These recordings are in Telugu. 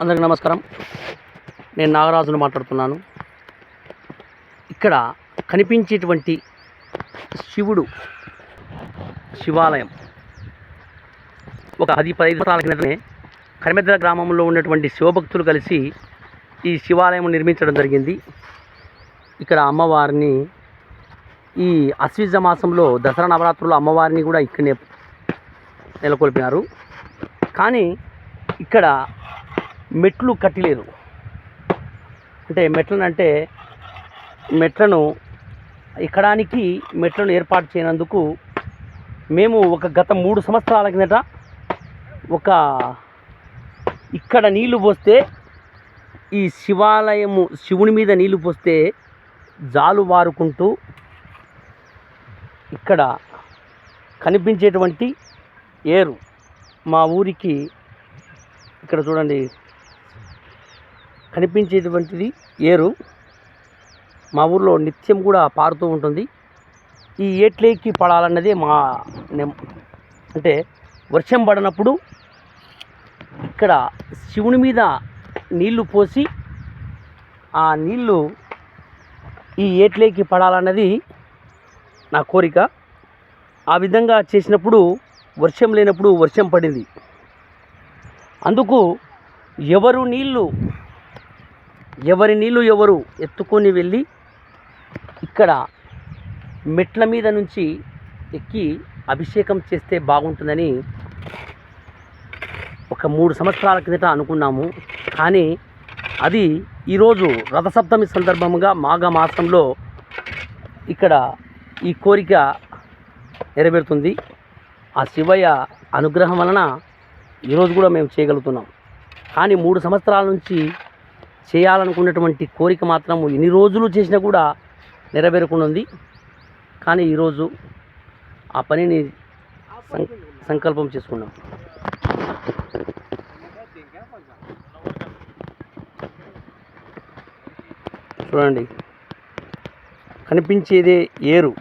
అందరికీ నమస్కారం. నేను నాగరాజును మాట్లాడుతున్నాను. ఇక్కడ కనిపించేటువంటి శివుడు శివాలయం. ఒక పది పదిహేను సంవత్సరాల క్రితమే కరిమెద్ర గ్రామంలో ఉన్నటువంటి శివభక్తులు కలిసి ఈ శివాలయం నిర్మించడం జరిగింది. ఇక్కడ అమ్మవారిని ఈ అశ్విజ మాసంలో దసరా నవరాత్రుల్లో అమ్మవారిని కూడా ఇక్కడనే నెలకొల్పినారు. కానీ ఇక్కడ మెట్లు కట్టలేదు అంటే మెట్లను అంటే మెట్లను ఎక్కడానికి మెట్లను ఏర్పాటు చేయనందుకు మేము ఒక గత మూడు సంవత్సరాల కిందట ఒక ఇక్కడ నీళ్ళు పోస్తే ఈ శివాలయము శివుని మీద నీళ్ళు పోస్తే జాలు వారుకుంటూ ఇక్కడ కనిపించేటువంటి ఏరు మా ఊరికి ఇక్కడ చూడండి. కనిపించేటువంటిది ఏరు. మా ఊర్లో నిత్యం కూడా పారుతూ ఉంటుంది. ఈ ఏట్లేకి పడాలన్నదే మా నెం- అంటే వర్షం పడినప్పుడు ఇక్కడ శివుని మీద నీళ్ళు పోసి ఆ నీళ్ళు ఈ ఏట్లేకి పడాలన్నది నా కోరిక. ఆ విధంగా చేసినప్పుడు వర్షం లేనప్పుడు వర్షం పడింది. అందుకు ఎవరు నీళ్ళు ఎవరి నీళ్ళు ఎవరు ఎత్తుకొని వెళ్ళి ఇక్కడ మెట్ల మీద నుంచి ఎక్కి అభిషేకం చేస్తే బాగుంటుందని ఒక మూడు సంవత్సరాల కిందట అనుకున్నాము. కానీ అది ఈరోజు రథసప్తమి సందర్భంగా మాఘ మాసంలో ఇక్కడ ఈ కోరిక నెరవేరుతుంది. ఆ శివయ్య అనుగ్రహం వలన ఈరోజు కూడా మేము చేయగలుగుతున్నాం. కానీ మూడు సంవత్సరాల నుంచి చేయాలనుకున్నటువంటి కోరిక మాత్రం ఎన్ని రోజులు చేసినా కూడా నెరవేరకుండా కానీ ఈరోజు ఆ పనిని సం- సంకల్పం చేసుకున్నాం. చూడండి. కనిపించేదే ఏరు.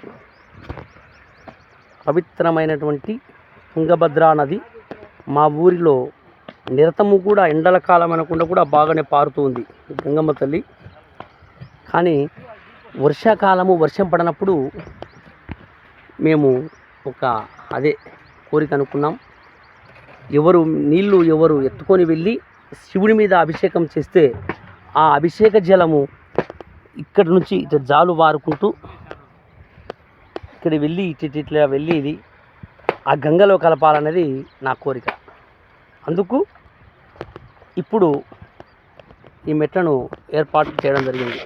పవిత్రమైనటువంటి తుంగభద్రా నది మా ఊరిలో నిరతము కూడా ఎండల కాలం అనకుండా కూడా బాగానే పారుతూ ఉంది గంగమ్మ తల్లి. కానీ వర్షాకాలము వర్షం పడినప్పుడు మేము ఒక అదే కోరిక అనుకున్నాం. ఎవరు నీళ్ళు ఎవరు ఎత్తుకొని వెళ్ళి శివుడి మీద అభిషేకం చేస్తే ఆ అభిషేక జలము ఇక్కడి నుంచి ఇటు జాలు వారుకుంటూ ఇక్కడ వెళ్ళి ఇటు ఇటు ఇట్లా వెళ్ళి ఇది ఆ గంగలో కలపాలన్నది నా కోరిక. అందుకు ఇప్పుడు ఈ మెట్లను ఏర్పాటు చేయడం జరిగింది.